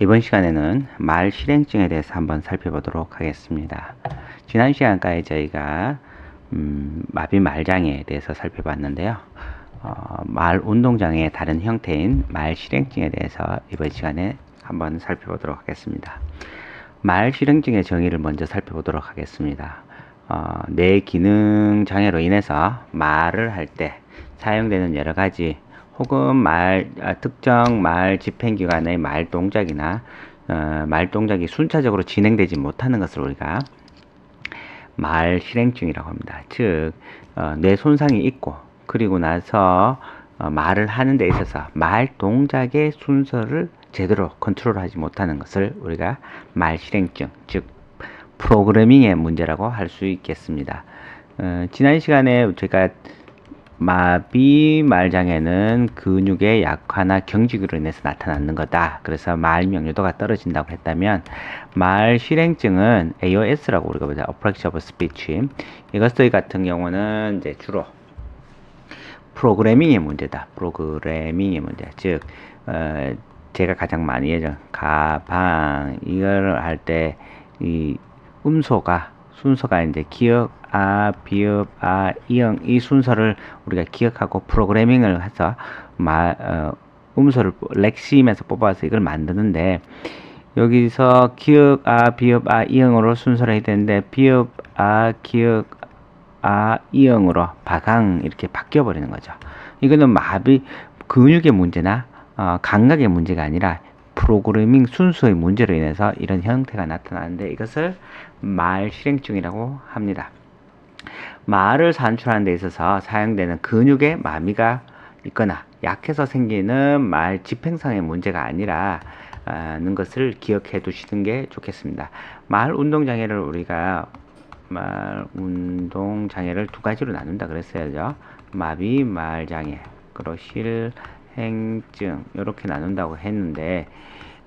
이번 시간에는 말 실행증에 대해서 한번 살펴보도록 하겠습니다. 지난 시간까지 저희가 음, 마비 말장애에 대해서 살펴봤는데요. 어, 말 운동장애의 다른 형태인 말 실행증에 대해서 이번 시간에 한번 살펴보도록 하겠습니다. 말 실행증의 정의를 먼저 살펴보도록 하겠습니다. 어, 뇌 기능 장애로 인해서 말을 할 때 사용되는 여러 가지 혹은 말 아, 특정 말 집행기관의 말 동작이나 어, 말 동작이 순차적으로 진행되지 못하는 것을 우리가 말 실행증이라고 합니다. 즉, 어, 뇌 손상이 있고 그리고 나서 어, 말을 하는 데 있어서 말 동작의 순서를 제대로 컨트롤하지 못하는 것을 우리가 말 실행증, 즉 프로그래밍의 문제라고 할 수 있겠습니다. 어, 지난 시간에 제가 마비 말장애는 근육의 약화나 경직으로 인해서 나타나는 거다. 그래서 말 명료도가 떨어진다고 했다면 말 실행증은 AOS라고 우리가 보자. Apraxia of Speech. 이것들 같은 경우는 이제 주로 프로그래밍의 문제다. 프로그래밍의 문제. 즉 어, 제가 가장 많이 예전 가방 이걸 할 때 이 음소가 순서가 이제 기억 아, 비읍, 아, 이응 이 순서를 우리가 기억하고 프로그래밍을 해서 마, 어, 음소를 렉심에서 뽑아서 이걸 만드는데 여기서 기억, 아, 비읍, 아, 이응으로 순서를 해야 되는데 비읍, 아, 기억, 아, 이응으로 바강 이렇게 바뀌어 버리는 거죠. 이거는 마비 근육의 문제나 어, 감각의 문제가 아니라 프로그래밍 순서의 문제로 인해서 이런 형태가 나타나는데 이것을 말 실행증이라고 합니다. 말을 산출하는 데 있어서 사용되는 근육의 마비가 있거나 약해서 생기는 말 집행상의 문제가 아니라 는 것을 기억해 두시는 게 좋겠습니다. 말 운동 장애를 우리가 말 운동 장애를 두 가지로 나눈다 그랬어야죠. 마비 말 장애 그리고 실행증 이렇게 나눈다고 했는데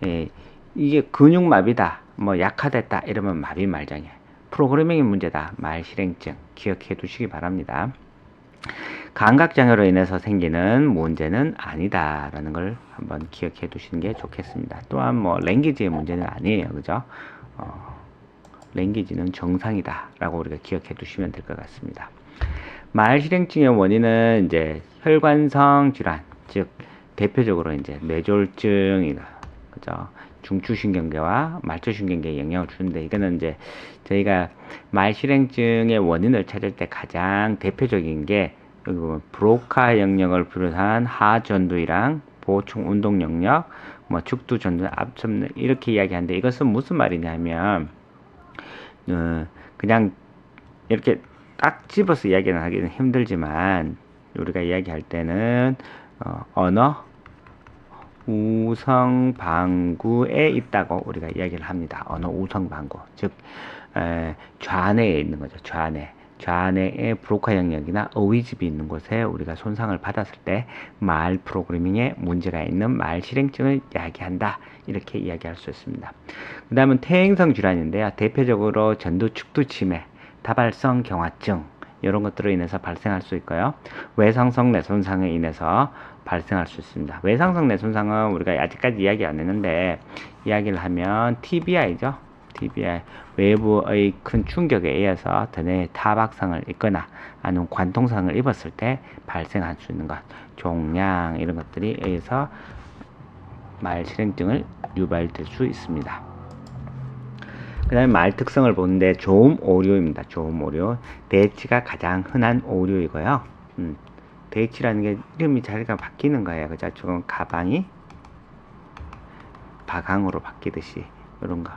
예, 이게 근육 마비다 뭐 약화됐다 이러면 마비 말 장애 프로그래밍의 문제다. 말 실행증 기억해 두시기 바랍니다. 감각장애로 인해서 생기는 문제는 아니다 라는 걸 한번 기억해 두시는 게 좋겠습니다. 또한 뭐 랭귀지의 문제는 아니에요. 그죠? 어, 랭귀지는 정상이다 라고 우리가 기억해 두시면 될 것 같습니다. 말 실행증의 원인은 이제 혈관성 질환, 즉 대표적으로 이제 뇌졸중이다. 그죠? 중추신경계와 말초신경계에 영향을 주는데 이거는 이제 저희가 말 실행증의 원인을 찾을 때 가장 대표적인 게 여기 보면 브로카 영역을 비롯한 하전두이랑 보충 운동 영역, 뭐 축두 전두, 앞전 이렇게 이야기하는데 이것은 무슨 말이냐면 어, 그냥 이렇게 딱 집어서 이야기는 하기는 힘들지만 우리가 이야기할 때는 어, 언어 우성 방구에 있다고 우리가 이야기를 합니다. 어느 우성 방구, 즉 에, 좌뇌에 있는 거죠. 좌뇌. 좌뇌의 브로카 영역이나 어휘집이 있는 곳에 우리가 손상을 받았을 때 말 프로그래밍에 문제가 있는 말 실행증을 이야기한다. 이렇게 이야기할 수 있습니다. 그 다음은 퇴행성 질환인데요. 대표적으로 전두 축두 치매, 다발성 경화증 이런 것들로 인해서 발생할 수 있고요. 외상성 뇌손상에 인해서 발생할 수 있습니다. 외상성 뇌손상은 우리가 아직까지 이야기 안 했는데 이야기를 하면 TBI죠. TBI 외부의 큰 충격에 의해서 드뇌 타박상을 입거나 아니면 관통상을 입었을 때 발생할 수 있는 것, 종양 이런 것들이 의해서 말 실행증을 유발될 수 있습니다. 그 다음에 말 특성을 보는데 조음 오류입니다. 조음 오류. 대치가 가장 흔한 오류이고요. 음, 대치라는 게 이름이 자리가 바뀌는 거예요. 그죠? 지금 가방이 바강으로 바뀌듯이 이런 거.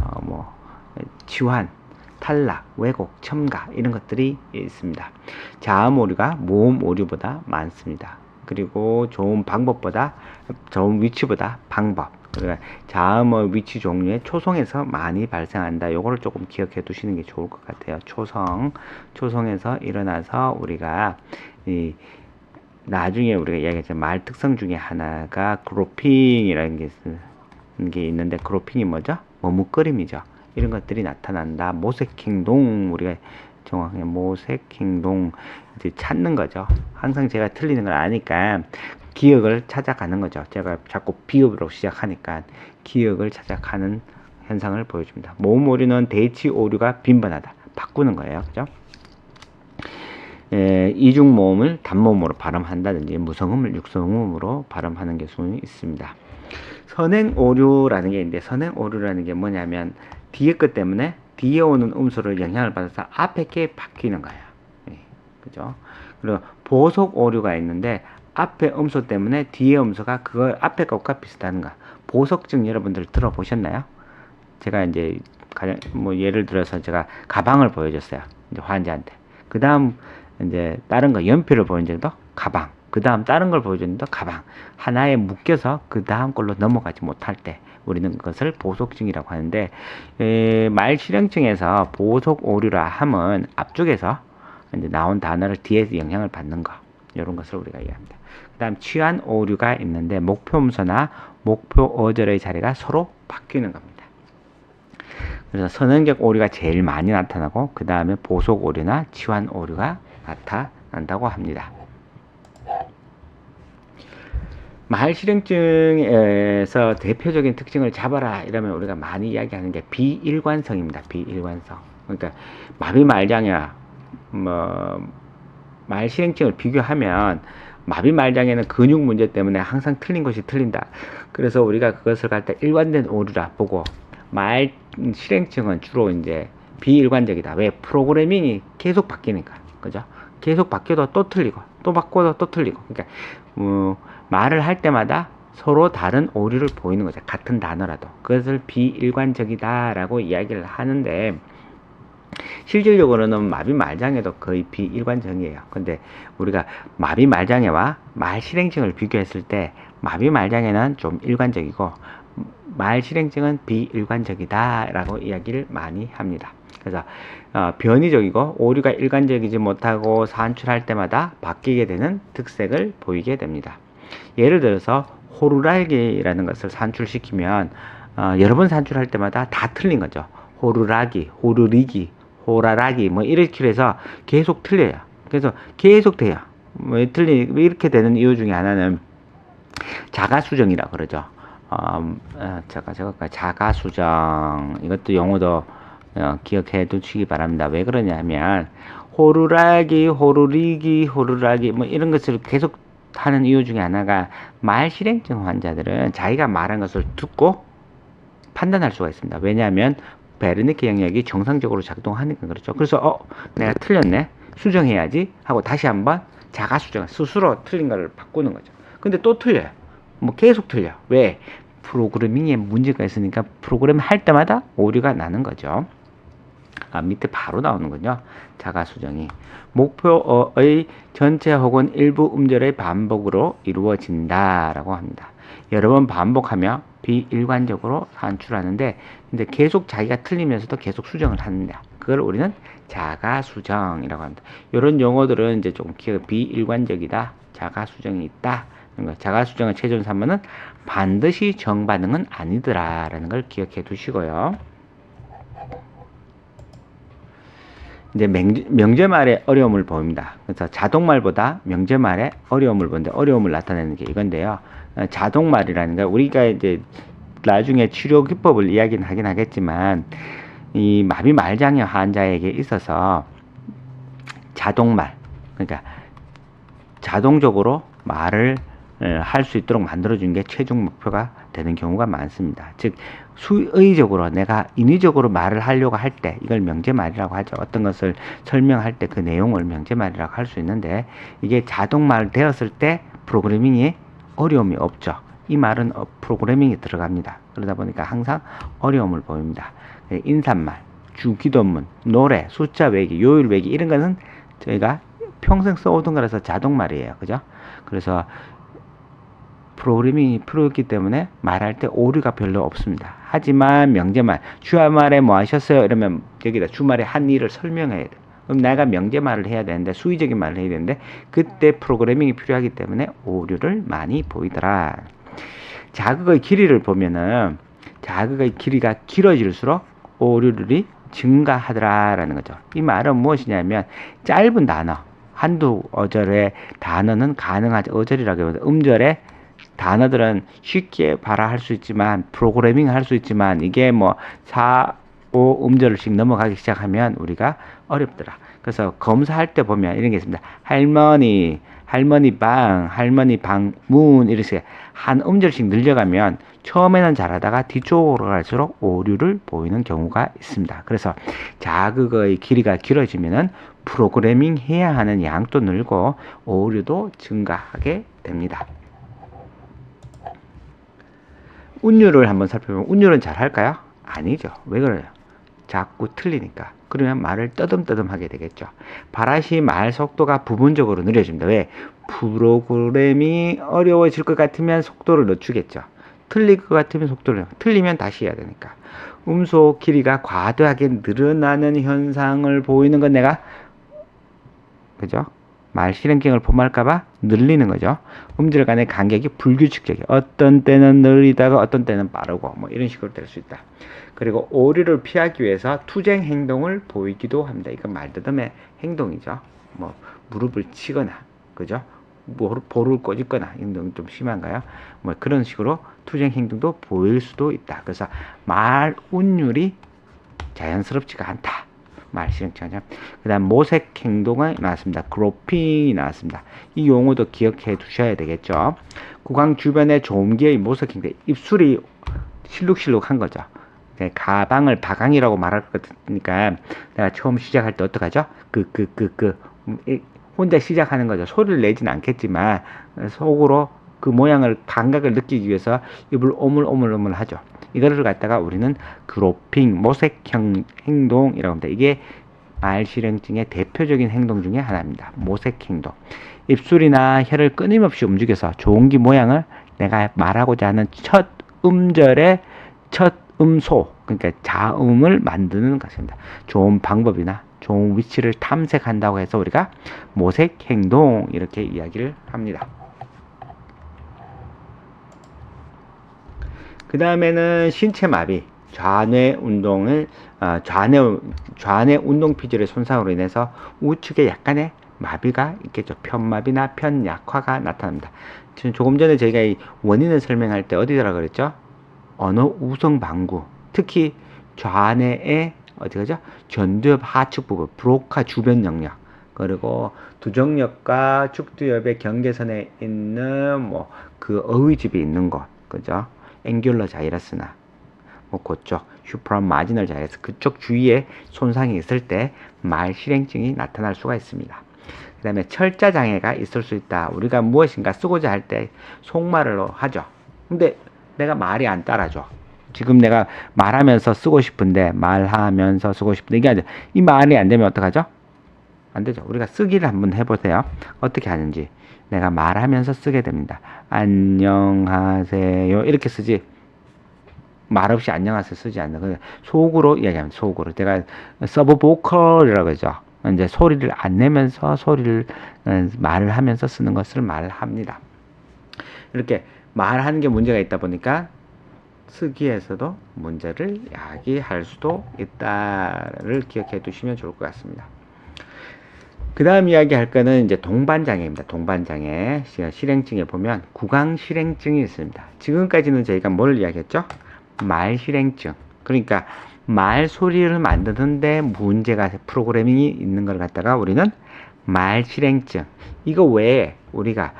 어, 뭐 치환, 탈락, 왜곡, 첨가 이런 것들이 있습니다. 자음 오류가 모음 오류보다 많습니다. 그리고 좋은 방법보다 좋은 위치보다 방법 그러니까 자음의 위치 종류의 초성에서 많이 발생한다. 요거를 조금 기억해 두시는 게 좋을 것 같아요. 초성, 초성에서 일어나서 우리가 이 나중에 우리가 이야기했죠. 말 특성 중에 하나가 그로핑이라는 게, 게 있는데 그로핑이 뭐죠? 머뭇거림이죠. 이런 것들이 나타난다. 모색 행동 우리가 정확하게 모색 행동 이제 찾는 거죠. 항상 제가 틀리는 걸 아니까 기억을 찾아가는 거죠. 제가 자꾸 비읍으로 시작하니까 기억을 찾아가는 현상을 보여줍니다. 모음 오류는 대치 오류가 빈번하다. 바꾸는 거예요. 그죠? 에, 이중 모음을 단모음으로 발음한다든지 무성음을 육성음으로 발음하는 경우는 있습니다. 선행 오류라는 게 있는데 선행 오류라는 게 뭐냐면 뒤에 것 때문에 뒤에 오는 음소를 영향을 받아서 앞에 게 바뀌는 거예요. 예, 그죠? 그리고 보속 오류가 있는데 앞에 음소 때문에 뒤에 음소가 그거 앞에 것과 비슷한 거. 보석증 여러분들 들어보셨나요? 제가 이제 가장 뭐 예를 들어서 제가 가방을 보여줬어요. 이제 환자한테. 그 다음 이제 다른 거 연필을 보여줬도 가방. 그 다음 다른 걸 보여줬는데 가방. 하나에 묶여서 그 다음 걸로 넘어가지 못할 때 우리는 그것을 보속증이라고 하는데 에, 말 실행증에서 보속 오류라 함은 앞쪽에서 이제 나온 단어를 뒤에서 영향을 받는 거 이런 것을 우리가 이해합니다. 그다음 취한 오류가 있는데 목표 음소나 목표 어절의 자리가 서로 바뀌는 겁니다. 그래서 선행적 오류가 제일 많이 나타나고 그 다음에 보속 오류나 치환 오류가 나타난다고 합니다. 말 실행증에서 대표적인 특징을 잡아라 이러면 우리가 많이 이야기하는 게 비일관성입니다. 비일관성. 그러니까 마비 말장애와 뭐말 실행증을 비교하면 마비 말장애는 근육 문제 때문에 항상 틀린 것이 틀린다. 그래서 우리가 그것을 갈 때 일관된 오류라 보고 말 실행증은 주로 이제 비일관적이다. 왜? 프로그래밍이 계속 바뀌니까. 그죠? 계속 바뀌어도 또 틀리고, 또 바꿔도 또 틀리고. 그러니까, 어, 말을 할 때마다 서로 다른 오류를 보이는 거죠. 같은 단어라도. 그것을 비일관적이다라고 이야기를 하는데, 실질적으로는 마비 말장애도 거의 비일관적이에요. 근데 우리가 마비 말장애와 말 실행증을 비교했을 때 마비 말장애는 좀 일관적이고 말 실행증은 비일관적이다라고 이야기를 많이 합니다. 그래서 어, 변이적이고 오류가 일관적이지 못하고 산출할 때마다 바뀌게 되는 특색을 보이게 됩니다. 예를 들어서 호루라기라는 것을 산출시키면 어, 여러 번 산출할 때마다 다 틀린 거죠. 호루라기, 호루리기, 호라라기 뭐 이렇게 해서 계속 틀려요. 그래서 계속 돼요. 왜 틀리 왜 이렇게 되는 이유 중에 하나는 자가 수정이라 그러죠. 어, 어, 제가 제가 자가 수정 이것도 용어도 어, 기억해 두시기 바랍니다. 왜 그러냐면 호루라기, 호루리기, 호루라기 뭐 이런 것을 계속 하는 이유 중에 하나가 말 실행증 환자들은 자기가 말한 것을 듣고 판단할 수가 있습니다. 왜냐하면 베르니케 영역이 정상적으로 작동하니까 그렇죠. 그래서 어 내가 틀렸네 수정해야지 하고 다시 한번 자가 수정 스스로 틀린 거를 바꾸는 거죠. 근데 또 틀려요. 뭐 계속 틀려. 왜? 프로그래밍에 문제가 있으니까 프로그램 할 때마다 오류가 나는 거죠. 아, 밑에 바로 나오는군요. 자가 수정이 목표의 전체 혹은 일부 음절의 반복으로 이루어진다라고 합니다. 여러 번 반복하며 비일관적으로 산출하는데 근데 계속 자기가 틀리면서도 계속 수정을 합니다. 그걸 우리는 자가 수정이라고 합니다. 이런 용어들은 이제 좀 기억 비일관적이다, 자가 수정이 있다. 자가 수정의 최종 산문은 반드시 정반응은 아니더라라는 걸 기억해 두시고요. 이제 명, 명제 말의 어려움을 보입니다. 그래서 자동말보다 명제말의 어려움을 보는데 어려움을 나타내는 게 이건데요. 어, 자동말이라는 거 우리가 이제 나중에 치료 기법을 이야기는 하긴 하겠지만 이 마비 말장애 환자에게 있어서 자동말 그러니까 자동적으로 말을 할 수 있도록 만들어주는 게 최종 목표가 되는 경우가 많습니다. 즉 수의적으로 내가 인위적으로 말을 하려고 할 때 이걸 명제말이라고 하죠. 어떤 것을 설명할 때 그 내용을 명제말이라고 할 수 있는데 이게 자동말 되었을 때 프로그래밍이 어려움이 없죠. 이 말은 어, 프로그래밍이 들어갑니다. 그러다 보니까 항상 어려움을 보입니다. 네, 인사말, 주기도문, 노래, 숫자 외기, 요일 외기 이런 거는 저희가 평생 써오던 거라서 자동말이에요. 그죠? 그래서 프로그래밍이 풀었기 때문에 말할 때 오류가 별로 없습니다. 하지만 명제말, 주말에 뭐 하셨어요? 이러면 여기다 주말에 한 일을 설명해야 돼. 그럼 내가 명제말을 해야 되는데 수의적인 말을 해야 되는데 그때 프로그래밍이 필요하기 때문에 오류를 많이 보이더라. 자극의 길이를 보면은 자극의 길이가 길어질수록 오류들이 증가하더라라는 거죠. 이 말은 무엇이냐면 짧은 단어 한두 어절의 단어는 가능하죠. 어절이라기보다 음절의 단어들은 쉽게 발화할 수 있지만 프로그래밍 할 수 있지만 이게 뭐 4, 5 음절씩 넘어가기 시작하면 우리가 어렵더라. 그래서 검사할 때 보면 이런 게 있습니다. 할머니, 할머니 방, 할머니 방 문 이렇게 한 음절씩 늘려가면 처음에는 잘하다가 뒤쪽으로 갈수록 오류를 보이는 경우가 있습니다. 그래서 자극의 길이가 길어지면은 프로그래밍 해야 하는 양도 늘고 오류도 증가하게 됩니다. 운율을 한번 살펴보면 운율은 잘 할까요? 아니죠. 왜 그래요? 자꾸 틀리니까. 그러면 말을 떠듬떠듬 하게 되겠죠. 바라시 말 속도가 부분적으로 느려집니다. 왜? 프로그램이 어려워질 것 같으면 속도를 늦추겠죠. 틀릴 것 같으면 속도를 틀리면 다시 해야 되니까. 음소 길이가 과도하게 늘어나는 현상을 보이는 건 내가 그죠? 말 실행경을 범할까봐 늘리는 거죠. 음질 간의 간격이 불규칙적이에요. 어떤 때는 느리다가 어떤 때는 빠르고 뭐 이런 식으로 될 수 있다. 그리고 오류를 피하기 위해서 투쟁 행동을 보이기도 합니다. 이건 말더듬의 행동이죠. 뭐 무릎을 치거나 그죠? 뭐 볼을 꼬집거나 이런 좀 심한가요? 뭐 그런 식으로 투쟁 행동도 보일 수도 있다. 그래서 말 운율이 자연스럽지가 않다. 말 시행착오죠. 그 다음 모색 행동이 나왔습니다. 그로핑이 나왔습니다. 이 용어도 기억해 두셔야 되겠죠. 구강 주변의 조음기의 모색 행동, 입술이 실룩실룩한 거죠. 네, 가방을 바강이라고 말할 것 같으니까 내가 처음 시작할 때 어떡하죠? 그, 그, 그, 그, 음, 혼자 시작하는 거죠. 소리를 내진 않겠지만 속으로 그 모양을 감각을 느끼기 위해서 입을 오물오물오물 하죠. 이거를 갖다가 우리는 그로핑, 모색형 행동이라고 합니다. 이게 말실행증의 대표적인 행동 중에 하나입니다. 모색 행동. 입술이나 혀를 끊임없이 움직여서 조음기 모양을 내가 말하고자 하는 첫 음절의 첫 음소, 그러니까 자음을 만드는 것입니다. 좋은 방법이나 좋은 위치를 탐색한다고 해서 우리가 모색 행동 이렇게 이야기를 합니다. 그 다음에는 신체 마비, 좌뇌 운동을 어, 좌뇌 좌뇌 운동 피질의 손상으로 인해서 우측에 약간의 마비가 있겠죠. 편마비나 편약화가 나타납니다. 지금 조금 전에 저희가 이 원인을 설명할 때 어디더라 그랬죠? 언어 우성 방구, 특히 좌뇌의 어디 가죠? 전두엽 하측 부분, 브로카 주변 영역, 그리고 두정역과 축두엽의 경계선에 있는 뭐 그 어휘집이 있는 곳, 그죠? 앵귤러 자이러스나 뭐 그쪽 슈프라 마지널 자이러스 그쪽 주위에 손상이 있을 때 말 실행증이 나타날 수가 있습니다. 그 다음에 철자 장애가 있을 수 있다. 우리가 무엇인가 쓰고자 할 때 속말로 하죠. 근데 내가 말이 안 따라줘. 지금 내가 말하면서 쓰고 싶은데 말하면서 쓰고 싶은데 이게 아니라 이 말이 안 되면 어떡하죠? 안 되죠. 우리가 쓰기를 한번 해보세요. 어떻게 하는지. 내가 말하면서 쓰게 됩니다. 안녕하세요. 이렇게 쓰지. 말 없이 안녕하세요 쓰지 않는 거 속으로 이야기하면 속으로 내가 서브 보컬이라고 하죠. 이제 소리를 안 내면서 소리를 어, 말을 하면서 쓰는 것을 말합니다. 이렇게 말하는 게 문제가 있다 보니까 쓰기에서도 문제를 야기할 수도 있다를 기억해 두시면 좋을 것 같습니다. 그 다음 이야기 할 거는 이제 동반장애입니다. 동반장애. 실행증에 보면 구강 실행증이 있습니다. 지금까지는 저희가 뭘 이야기했죠? 말 실행증. 그러니까 말 소리를 만드는데 문제가 프로그래밍이 있는 걸 갖다가 우리는 말 실행증. 이거 외에 우리가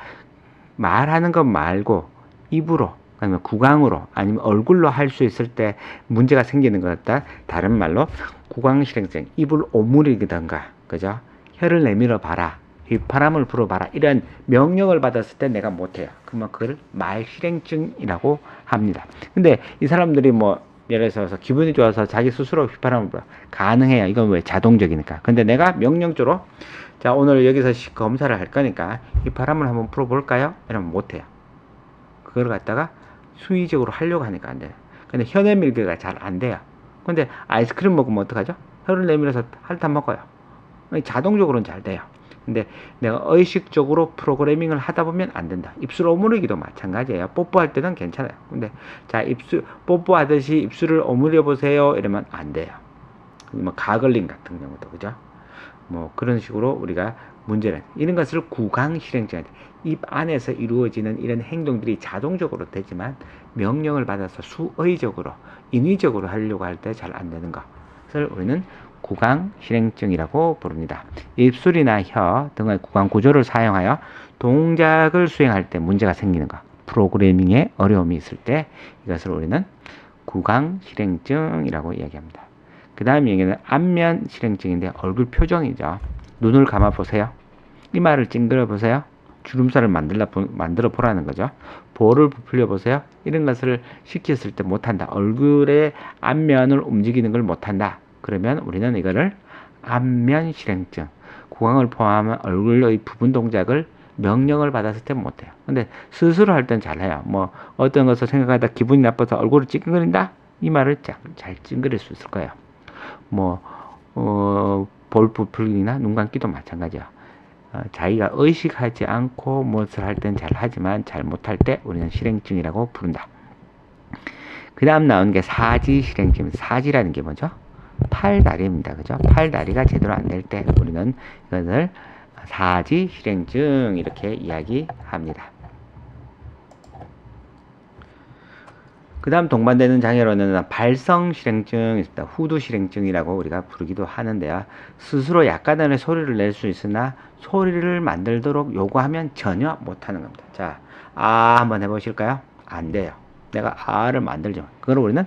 말하는 것 말고 입으로 아니면 구강으로 아니면 얼굴로 할 수 있을 때 문제가 생기는 것 같다. 다른 말로 구강 실행증. 입을 오므리든가 그죠? 혀를 내밀어 봐라. 휘파람을 불어봐라. 이런 명령을 받았을 때 내가 못해요. 그러면 그걸 말실행증이라고 합니다. 근데 이 사람들이 뭐 예를 들어서 기분이 좋아서 자기 스스로 휘파람을 불어 가능해요. 이건 왜 자동적이니까. 근데 내가 명령조로 자 오늘 여기서 검사를 할 거니까 휘파람을 한번 풀어볼까요? 이러면 못해요. 그걸 갖다가 수의적으로 하려고 하니까 안 돼요. 근데 혀 내밀기가 잘 안 돼요. 근데 아이스크림 먹으면 어떡하죠? 혀를 내밀어서 핥아 먹어요. 자동적으로는 잘 돼요. 근데 내가 의식적으로 프로그래밍을 하다 보면 안 된다. 입술 오므리기도 마찬가지예요. 뽀뽀할 때는 괜찮아요. 근데 자 입술 뽀뽀하듯이 입술을 오므려 보세요. 이러면 안 돼요. 뭐 가글링 같은 경우도 그죠? 뭐 그런 식으로 우리가 문제는 이런 것을 구강 실행증 입 안에서 이루어지는 이런 행동들이 자동적으로 되지만 명령을 받아서 수의적으로 인위적으로 하려고 할 때 잘 안 되는 것을 우리는 구강 실행증이라고 부릅니다. 입술이나 혀 등의 구강 구조를 사용하여 동작을 수행할 때 문제가 생기는 것, 프로그래밍에 어려움이 있을 때 이것을 우리는 구강 실행증이라고 이야기합니다. 그 다음 얘기는 안면 실행증인데 얼굴 표정이죠. 눈을 감아 보세요. 이마를 찡그려 보세요. 주름살을 만들어, 보라는 거죠. 볼을 부풀려 보세요. 이런 것을 시켰을 때 못한다. 얼굴의 안면을 움직이는 걸 못한다. 그러면 우리는 이거를 안면 실행증. 구강을 포함한 얼굴의 부분 동작을 명령을 받았을 때 못해요. 근데 스스로 할 땐 잘해요. 뭐 어떤 것을 생각하다 기분이 나빠서 얼굴을 찡그린다? 이 말을 잘, 잘 찡그릴 수 있을 거예요. 뭐, 어, 볼 부풀기나 눈 감기도 마찬가지야. 어, 자기가 의식하지 않고 무엇을 할 땐 잘하지만 잘 못할 때 우리는 실행증이라고 부른다. 그 다음 나오는 게 사지 실행증. 사지라는 게 뭐죠? 팔다리입니다. 그죠? 팔다리가 제대로 안 될 때 우리는 이것을 사지 실행증 이렇게 이야기합니다. 그 다음 동반되는 장애로는 발성 실행증이 있습니다. 후두 실행증이라고 우리가 부르기도 하는데요. 스스로 약간의 소리를 낼 수 있으나 소리를 만들도록 요구하면 전혀 못하는 겁니다. 자, 아 한번 해보실까요? 안 돼요. 내가 아를 만들죠. 그걸 우리는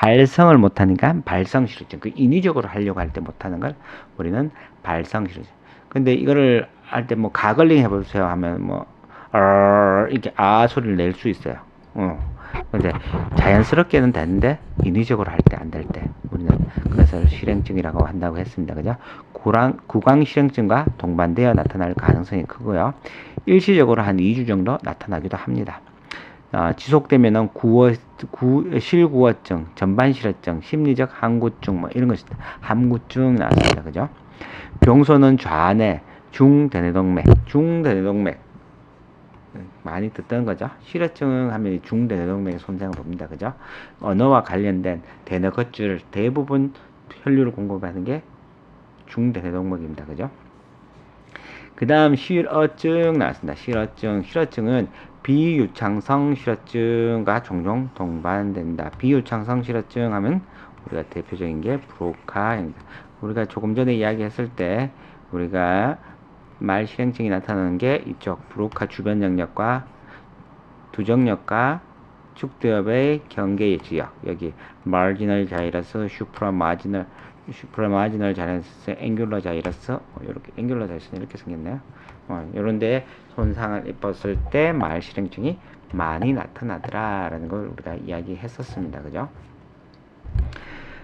발성을 못하니까 발성 실행증. 그 인위적으로 하려고 할 때 못하는 걸 우리는 발성 실행증. 근데 이거를 할 때 뭐 가글링 해보세요 하면 뭐 어, 이렇게 아 소리를 낼 수 있어요. 어. 근데 자연스럽게는 되는데 인위적으로 할 때 안 될 때 우리는 그것을 실행증이라고 한다고 했습니다. 그죠? 구강, 구강 실행증과 동반되어 나타날 가능성이 크고요. 일시적으로 한 2주 정도 나타나기도 합니다. 어, 지속되면은 구어, 구, 실구어증, 전반실어증, 심리적 항구증 뭐 이런 것이 함구증 나왔습니다. 그죠? 병소는 좌뇌, 중대뇌동맥, 중대뇌동맥 많이 듣던 거죠. 실어증 하면 중대뇌동맥의 손상을 봅니다. 그죠? 언어와 관련된 대뇌 겉줄 대부분 혈류를 공급하는 게 중대뇌동맥입니다. 그죠? 그 다음 실어증 나왔습니다. 실어증. 실어증은 비유창성 실어증과 종종 동반된다. 비유창성 실어증 하면 우리가 대표적인 게 브로카입니다. 우리가 조금 전에 이야기했을 때 우리가 말 실행증이 나타나는 게 이쪽 브로카 주변 영역과 두정역과 축대엽의 경계의 지역 여기 마지널 자이러스 슈프라 마지널 슈프라 마지널 자이러스 앵귤러 자이러스 어, 이렇게 앵귤러 자이러스 이렇게 생겼네요 어, 이런데 손상을 입었을 때 말 실행증이 많이 나타나더라라는 걸 우리가 이야기했었습니다 그죠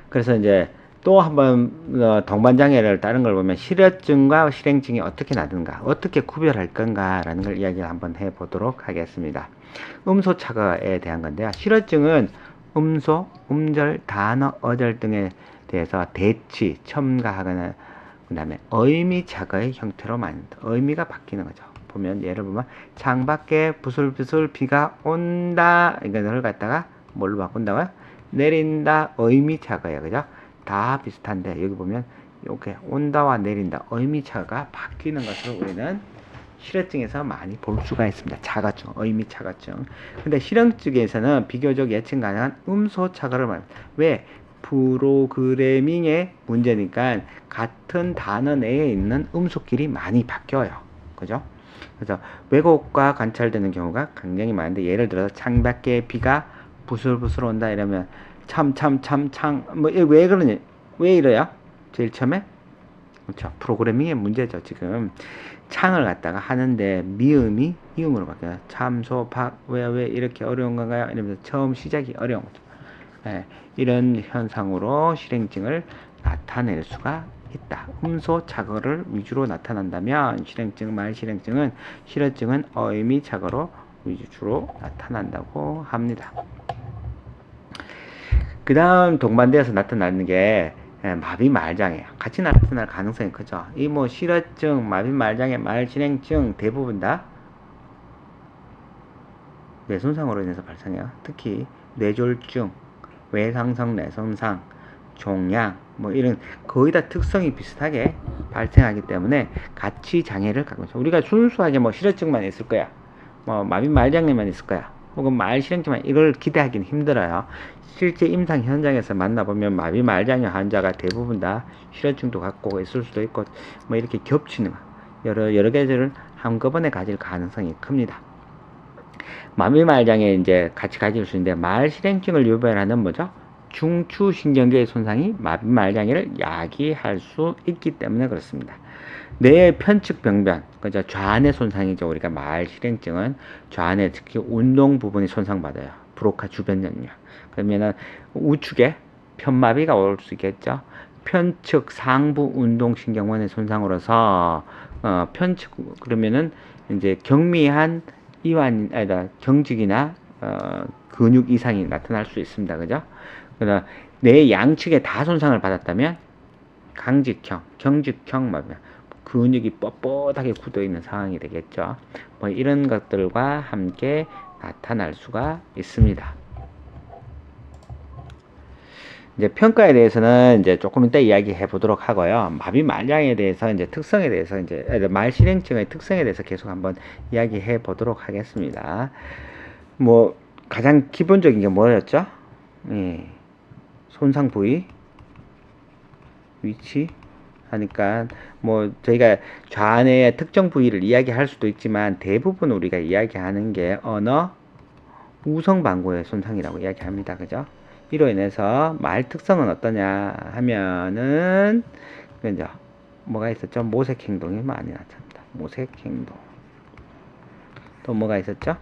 그래서 이제 또 한번 어, 동반장애를 다른 걸 보면 실어증과 실행증이 어떻게 나든가 어떻게 구별할 건가라는 걸 이야기를 한번 해보도록 하겠습니다. 음소 차거에 대한 건데요. 실어증은 음소, 음절, 단어, 어절 등에 대해서 대치, 첨가하거나 그 다음에 의미 차거의 형태로 만든다. 의미가 바뀌는 거죠. 보면 예를 보면 창밖에 부슬부슬 비가 온다 이걸 갖다가 뭘로 바꾼다고요? 내린다 의미 차거예요. 그죠? 다 비슷한데 여기 보면 이렇게 온다와 내린다 의미차가 바뀌는 것을 우리는 실어증에서 많이 볼 수가 있습니다. 차가증. 근데 실험증에서는 비교적 예측 가능한 음소 차가를 말합니다. 왜? 프로그래밍의 문제니까 같은 단어 내에 있는 음소끼리 많이 바뀌어요. 그죠? 그래서 왜곡과 관찰되는 경우가 굉장히 많은데 예를 들어서 창밖에 비가 부슬부슬 온다 이러면 참 참 참 참 뭐 왜 그러니? 왜 이래요? 제일 처음에? 그렇죠. 프로그래밍의 문제죠 지금. 창을 갖다가 하는데 미음이 이음으로 바뀌어요. 참소 박왜 왜 이렇게 어려운 건가요? 이러면서 처음 시작이 어려운 거죠. 네, 이런 현상으로 실행증을 나타낼 수가 있다. 음소 착어를 위주로 나타난다면 실행증 말 실행증은 실어증은 어미 착어로 위주로 나타난다고 합니다. 그 다음 동반되어서 나타나는 게 예, 마비 말장애 같이 나타날 가능성이 크죠. 이 뭐 실어증, 마비 말장애, 말진행증 대부분 다 뇌손상으로 인해서 발생해요. 특히 뇌졸중, 외상성 뇌손상, 종양 뭐 이런 거의 다 특성이 비슷하게 발생하기 때문에 같이 장애를 갖고 있어. 우리가 순수하게 뭐 실어증만 있을 거야. 뭐 마비 말장애만 있을 거야. 혹은 말 실행증만 이걸 기대하기는 힘들어요. 실제 임상 현장에서 만나보면 마비 말장애 환자가 대부분 다 실어증도 갖고 있을 수도 있고 뭐 이렇게 겹치는 거. 여러 여러 가지를 한꺼번에 가질 가능성이 큽니다. 마비 말장애 이제 같이 가질 수 있는데 말 실행증을 유발하는 뭐죠? 중추신경계의 손상이 마비 말장애를 야기할 수 있기 때문에 그렇습니다. 뇌의 편측 병변, 그죠? 좌뇌 손상이죠. 우리가 말 실행증은 좌뇌 특히 운동 부분이 손상받아요. 브로카 주변연료. 그러면은 우측에 편마비가 올 수 있겠죠. 편측 상부 운동신경원의 손상으로서 어, 편측 그러면은 이제 경미한 이완 아니다 경직이나 어, 근육 이상이 나타날 수 있습니다. 그죠? 그러나 뇌 양측에 다 손상을 받았다면 강직형, 경직형 마비 근육이 뻣뻣하게 굳어 있는 상황이 되겠죠. 뭐 이런 것들과 함께 나타날 수가 있습니다. 이제 평가에 대해서는 이제 조금 이따 이야기해 보도록 하고요. 마비 말량에 대해서 이제 특성에 대해서 이제 아, 말 실행증의 특성에 대해서 계속 한번 이야기해 보도록 하겠습니다. 뭐 가장 기본적인 게 뭐였죠? 예. 손상 부위, 위치 하니까 뭐 저희가 좌뇌의 특정 부위를 이야기할 수도 있지만 대부분 우리가 이야기하는 게 언어 우성 방구의 손상이라고 이야기합니다. 그죠? 이로 인해서 말 특성은 어떠냐 하면은 그죠? 뭐가 있었죠? 모색 행동이 많이 나타납니다. 모색 행동. 또 뭐가 있었죠?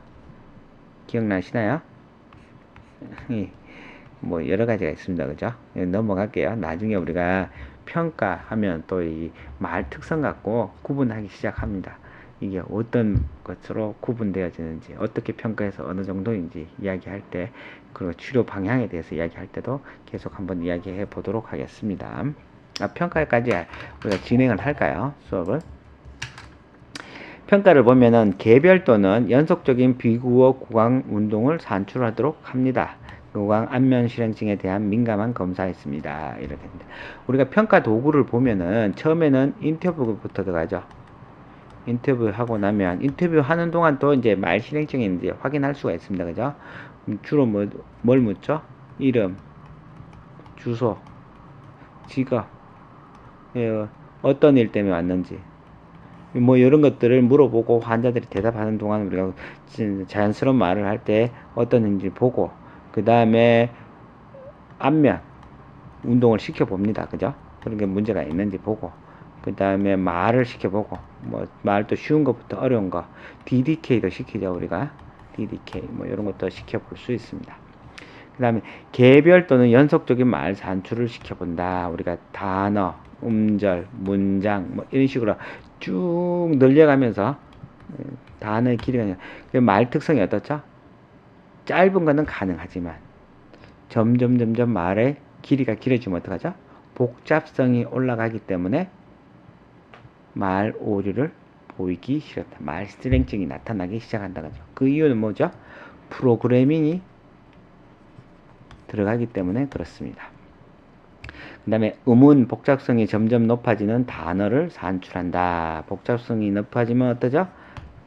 기억나시나요? 예. 뭐 여러 가지가 있습니다. 그죠? 예, 넘어갈게요. 나중에 우리가 평가하면 또 이 말 특성 갖고 구분하기 시작합니다. 이게 어떤 것으로 구분되어지는지, 어떻게 평가해서 어느 정도인지 이야기할 때, 그리고 치료 방향에 대해서 이야기할 때도 계속 한번 이야기해 보도록 하겠습니다. 아, 평가까지 우리가 진행을 할까요? 수업을? 평가를 보면은 개별 또는 연속적인 비구어 구강 운동을 산출하도록 합니다. 요강 안면 실행증에 대한 민감한 검사였습니다. 이렇게 됩니다. 우리가 평가 도구를 보면은 처음에는 인터뷰부터 들어가죠. 인터뷰 하고 나면 인터뷰 하는 동안 또 이제 말 실행증이 이제 확인할 수가 있습니다. 그죠? 주로 뭐, 뭘 묻죠? 이름, 주소, 직업, 예, 어떤 일 때문에 왔는지, 뭐 이런 것들을 물어보고 환자들이 대답하는 동안 우리가 자연스러운 말을 할 때 어떤 일인지 보고 그 다음에 안면 운동을 시켜 봅니다. 그죠? 그런 게 문제가 있는지 보고 그 다음에 말을 시켜보고 뭐 말도 쉬운 것부터 어려운 거 DDK도 시키죠 우리가 DDK 뭐 이런 것도 시켜볼 수 있습니다. 그 다음에 개별 또는 연속적인 말 산출을 시켜본다. 우리가 단어, 음절, 문장 뭐 이런 식으로 쭉 늘려가면서 단어의 길이가 그말 특성이 어떻죠? 짧은 거는 가능하지만 점점 점점 말의 길이가 길어지면 어떡하죠? 복잡성이 올라가기 때문에 말 오류를 보이기 싫었다. 말 스트렝증이 나타나기 시작한다. 그죠? 그 이유는 뭐죠? 프로그래밍이 들어가기 때문에 그렇습니다. 그 다음에 음운 복잡성이 점점 높아지는 단어를 산출한다. 복잡성이 높아지면 어떠죠?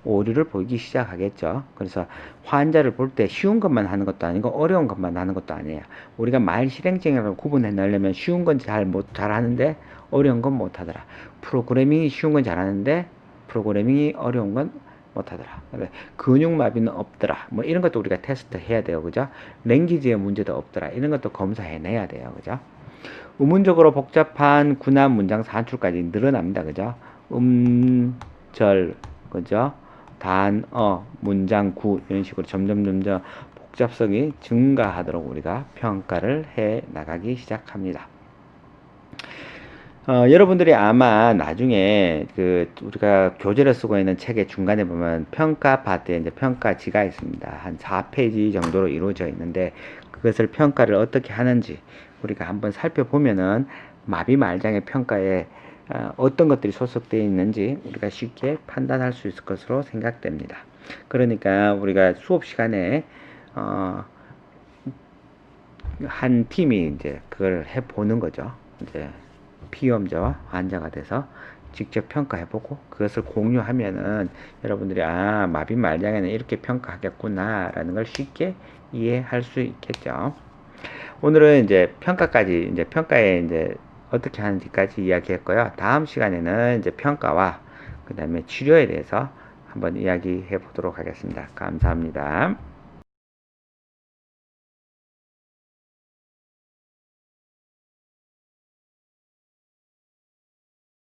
오류를 보이기 시작하겠죠. 그래서 환자를 볼 때 쉬운 것만 하는 것도 아니고 어려운 것만 하는 것도 아니에요. 우리가 말 실행증이라고 구분해 내려면 쉬운 건 잘 못 잘하는데 어려운 건 못하더라. 프로그래밍이 쉬운 건 잘하는데 프로그래밍이 어려운 건 못하더라. 근육마비는 없더라. 뭐 이런 것도 우리가 테스트 해야 돼요. 그죠? 랭귀지의 문제도 없더라. 이런 것도 검사해내야 돼요. 그죠? 의문적으로 복잡한 군함 문장 산출까지 늘어납니다. 그죠? 음절, 그죠? 단어, 문장, 구 이런 식으로 점점 점점 복잡성이 증가하도록 우리가 평가를 해 나가기 시작합니다. 어, 여러분들이 아마 나중에 그 우리가 교재를 쓰고 있는 책의 중간에 보면 평가 파트에 이제 평가지가 있습니다. 한 4페이지 정도로 이루어져 있는데 그것을 평가를 어떻게 하는지 우리가 한번 살펴보면은 마비 말장의 평가에 어, 어떤 것들이 소속되어 있는지 우리가 쉽게 판단할 수 있을 것으로 생각됩니다. 그러니까 우리가 수업 시간에 어, 한 팀이 이제 그걸 해 보는 거죠. 이제 피험자와 환자가 돼서 직접 평가해보고 그것을 공유하면은 여러분들이 아 마비 말장애는 이렇게 평가하겠구나라는 걸 쉽게 이해할 수 있겠죠. 오늘은 이제 평가까지 이제 평가에 이제 어떻게 하는지까지 이야기했고요. 다음 시간에는 이제 평가와 그 다음에 치료에 대해서 한번 이야기해 보도록 하겠습니다. 감사합니다.